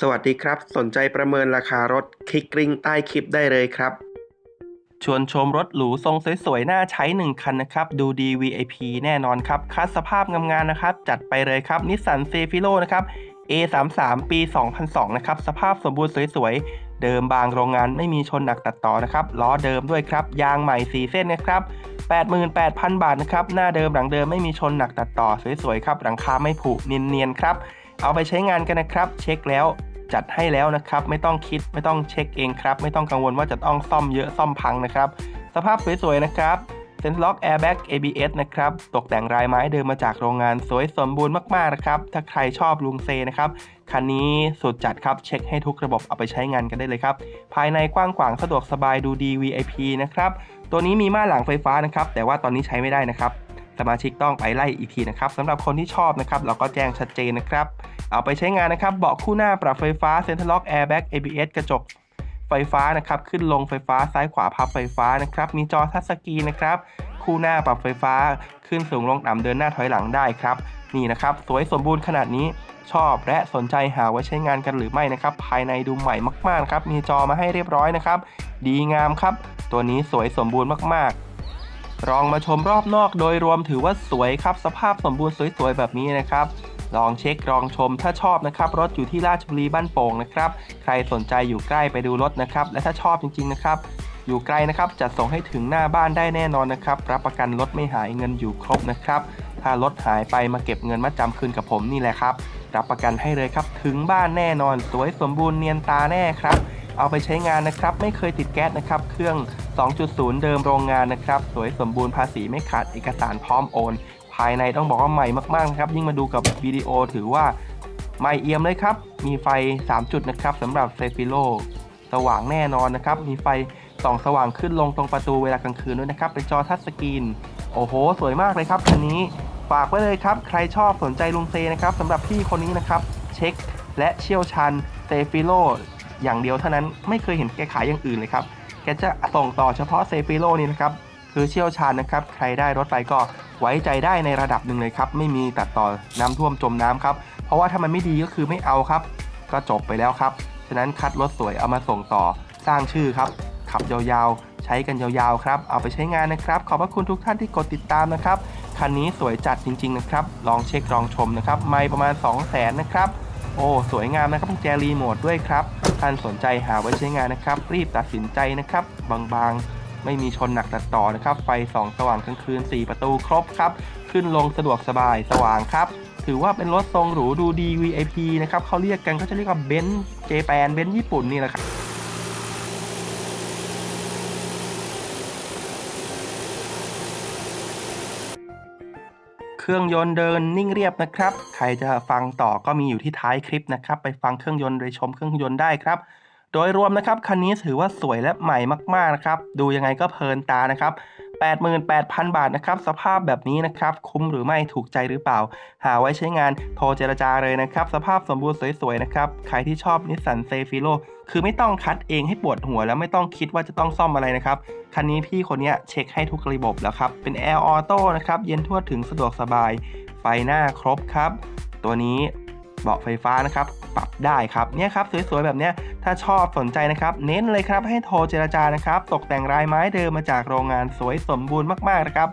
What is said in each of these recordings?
สวัสดีครับ สนใจประเมินราคารถคลิกลิงก์ใต้คลิปได้เลยครับ ชวนชมรถหรูทรงสวยๆน่าใช้ 1 คันนะครับ ดูดี VIP แน่นอนครับ คัดสภาพงามๆนะครับ จัดไปเลยครับนิสสันเซฟิโลนะครับ A33 ปี 2002 นะครับ สภาพสมบูรณ์สวยๆ เดิมบางโรงงานไม่มีชนหนักตัดต่อนะครับ ล้อเดิมด้วยครับ ยางใหม่ 4 เส้นนะครับ88,000 บาทนะครับ หน้าเดิมหลังเดิมไม่มีชนหนักตัดต่อสวยๆ ครับ หลังคาไม่ผุเนียนๆ ครับ เอาไปใช้งานกันนะครับ เช็คแล้วจัดให้แล้วนะครับ ไม่ต้องคิดไม่ต้องเช็คเองครับ ไม่ต้องกังวลว่าจะต้องซ่อมเยอะซ่อมพังนะครับ สภาพสวยๆนะครับเซนล็อกแอร์แบ็ก ABS นะครับ ตกแต่งลายไม้เดิมมาจากโรงงานสวยสมบูรณ์มากๆนะครับ ถ้าใครชอบลุงเซนะครับ คันนี้สุดจัดครับ เช็คให้ทุกระบบเอาไปใช้งานกันได้เลยครับ ภายในกว้างขวางสะดวกสบายดูดี VIP นะครับ ตัวนี้มีม่านหลังไฟฟ้านะครับ แต่ว่าตอนนี้ใช้ไม่ได้นะครับ สมาชิกต้องไปไล่อีกทีนะครับสำหรับคนที่ชอบนะครับ เราก็แจ้งชัดเจนนะครับ เอาไปใช้งานนะครับ เบาะคู่หน้าปรับไฟฟ้าเซ็นทรัลล็อกแอร์แบ็ก ABS กระจกไฟฟ้านะครับ ขึ้นลงไฟฟ้าซ้ายขวาพับไฟฟ้านะครับ มีจอทัชสกรีนนะครับ คู่หน้าปรับไฟฟ้าขึ้นสูงลงต่ำเดินหน้าถอยหลังได้ครับ นี่นะครับ สวยสมบูรณ์ขนาดนี้ชอบและสนใจหาไว้ใช้งานกันหรือไม่นะครับ ภายในดูใหม่มากๆครับ มีจอมาให้เรียบร้อยนะครับ ดีงามครับ ตัวนี้สวยสมบูรณ์มากๆลองมาชมรอบนอกโดยรวมถือว่าสวยครับ สภาพสมบูรณ์สวยๆแบบนี้นะครับ ลองเช็คลองชม ถ้าชอบนะครับรถอยู่ที่ราชบุรีบ้านโป่งนะครับใครสนใจอยู่ใกล้ไปดูรถนะครับและถ้าชอบจริงๆนะครับอยู่ไกลนะครับจัดส่งให้ถึงหน้าบ้านได้แน่นอนนะครับรับประกันรถไม่หายเงินอยู่ครบนะครับถ้ารถหายไปมาเก็บเงินมาจำคืนกับผมนี่แหละครับรับประกันให้เลยครับถึงบ้านแน่นอน สวยสมบูรณ์เนียนตาแน่ครับเอาไปใช้งานนะครับไม่เคยติดแก๊สนะครับเครื่อง 2.0 เดิมโรงงานนะครับสวยสมบูรณ์ภาษีไม่ขาดเอกสารพร้อมโอน ภายในต้องบอกว่าใหม่มากๆนะครับ ยิ่งมาดูกับวิดีโอถือว่าใหม่เอี่ยมเลยครับ มีไฟ 3 จุดนะครับสำหรับเซฟิโลสว่างแน่นอนนะครับ มีไฟส่องสว่างขึ้นลงตรงประตูเวลากลางคืนด้วยนะครับ เป็นจอทัชสกรีน โอ้โห สวยมากเลยครับคันนี้ ฝากไว้เลยครับ ใครชอบสนใจลุงเซนะครับสำหรับพี่คนนี้นะครับ เช็คและเชี่ยวชาญเซฟิโลอย่างเดียวเท่านั้นไม่เคยเห็นแกขายอย่างอื่นเลยครับ แกจะส่งต่อเฉพาะเซฟิโลนี่นะครับ คือเชี่ยวชาญนะครับ ใครได้รถไปก็ ไว้ใจได้ในระดับหนึ่งเลยครับ ไม่มีตัดต่อน้ำท่วมจมน้ำครับ เพราะว่าถ้ามันไม่ดีก็คือไม่เอาครับ ก็จบไปแล้วครับ ฉะนั้นคัดรถสวยเอามาส่งต่อสร้างชื่อครับ ขับยาวๆ ใช้กันยาวๆครับ เอาไปใช้งานนะครับ ขอบพระคุณทุกท่านที่กดติดตามนะครับ คันนี้สวยจัดจริง ๆ นะครับ ลองเช็คลองชมนะครับ ไม่ประมาณ 2 0 0แสนนะครับ โอ้สวยงามนะครับกุญแจรีโมทด้วยครับ ท่านสนใจหาไว้ใช้งานนะครับ รีบตัดสินใจนะครับ บางๆ ไม่มีชนหนักตัดต่อนะครับ ไฟส่องสว่างกลางคืน 4 ประตูครบครับ ขึ้นลงสะดวกสบายสว่างครับ ถือว่าเป็นรถทรงหรูดูดี VIP นะครับเขาเรียกกันเขาจะเรียกว่าเบนซ์เจแปนเบนซ์ญี่ปุ่นนี่แหละครับเครื่องยนต์เดินนิ่งเรียบนะครับ ใครจะฟังต่อก็มีอยู่ที่ท้ายคลิปนะครับ ไปฟังเครื่องยนต์โดยชมเครื่องยนต์ได้ครับ โดยรวมนะครับคันนี้ถือว่าสวยและใหม่มากๆนะครับ ดูยังไงก็เพลินตานะครับ88,000 บาทนะครับ สภาพแบบนี้นะครับ คุ้มหรือไม่ถูกใจหรือเปล่า หาไว้ใช้งานโทรเจรจาเลยนะครับ สภาพสมบูรณ์สวยๆนะครับ ใครที่ชอบนิสสันเซฟิโลคือไม่ต้องคัดเองให้ปวดหัว แล้วไม่ต้องคิดว่าจะต้องซ่อมอะไรนะครับ คันนี้พี่คนนี้เช็คให้ทุกระบบแล้วครับ เป็นแอร์ออโต้นะครับ เย็นทั่วถึงสะดวกสบาย ไฟหน้าครบครับ ตัวนี้ เบาะไฟฟ้านะครับปรับได้ครับเนี่ยครับสวยๆแบบเนี้ยถ้าชอบสนใจนะครับเน้นเลยครับให้โทรเจรจานะครับตกแต่งลายไม้เดิมมาจากโรงงานสวยสมบูรณ์มากๆนะครับ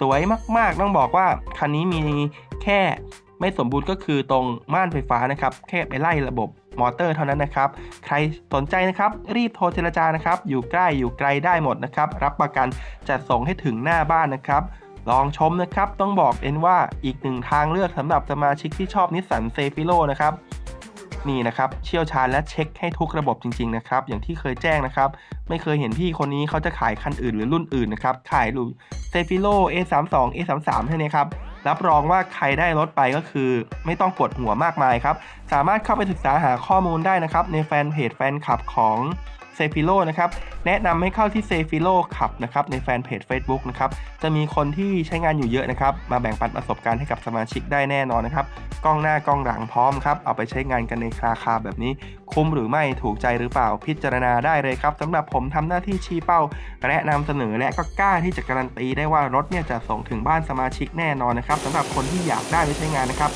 สวยมากๆต้องบอกว่าคันนี้มีแค่ไม่สมบูรณ์ก็คือตรงม่านไฟฟ้านะครับแค่ไปไล่ระบบมอเตอร์เท่านั้นนะครับ ใครสนใจนะครับ รีบโทรเจรจานะครับ อยู่ใกล้อยู่ไกลได้หมดนะครับ รับประกันจัดส่งให้ถึงหน้าบ้านนะครับ ลองชมนะครับ ต้องบอกเอ็นว่าอีกหนึ่งทางเลือกสำหรับสมาชิกที่ชอบนิสสันเซฟิโลนะครับนี่นะครับเชี่ยวชาญและเช็คให้ทุกระบบจริงๆนะครับอย่างที่เคยแจ้งนะครับ ไม่เคยเห็นพี่คนนี้เขาจะขายคันอื่นหรือรุ่นอื่นนะครับ ขายรุ่นเซฟิโล A32 A33 เท่านี้ครับ รับรองว่าใครได้รถไปก็คือ ไม่ต้องปวดหัวมากมายครับ สามารถเข้าไปศึกษาหาข้อมูลได้นะครับ ในแฟนเพจแฟนคลับของ เซฟิโลนะครับแนะนำให้เข้าที่เซฟิโลขับนะครับในแฟนเพจ Facebook นะครับจะมีคนที่ใช้งานอยู่เยอะนะครับมาแบ่งปันประสบการณ์ให้กับสมาชิกได้แน่นอนนะครับกล้องหน้ากล้องหลังพร้อมครับเอาไปใช้งานกันในราคาแบบนี้ คุ้มหรือไม่ถูกใจหรือเปล่าพิจารณาได้เลยครับสำหรับผมทำหน้าที่ชี้เป้าและนำเสนอและก็กล้าที่จะการันตีได้ว่ารถเนี่ยจะส่งถึงบ้านสมาชิกแน่นอนนะครับสำหรับคนที่อยากได้ไปใช้งานนะครับ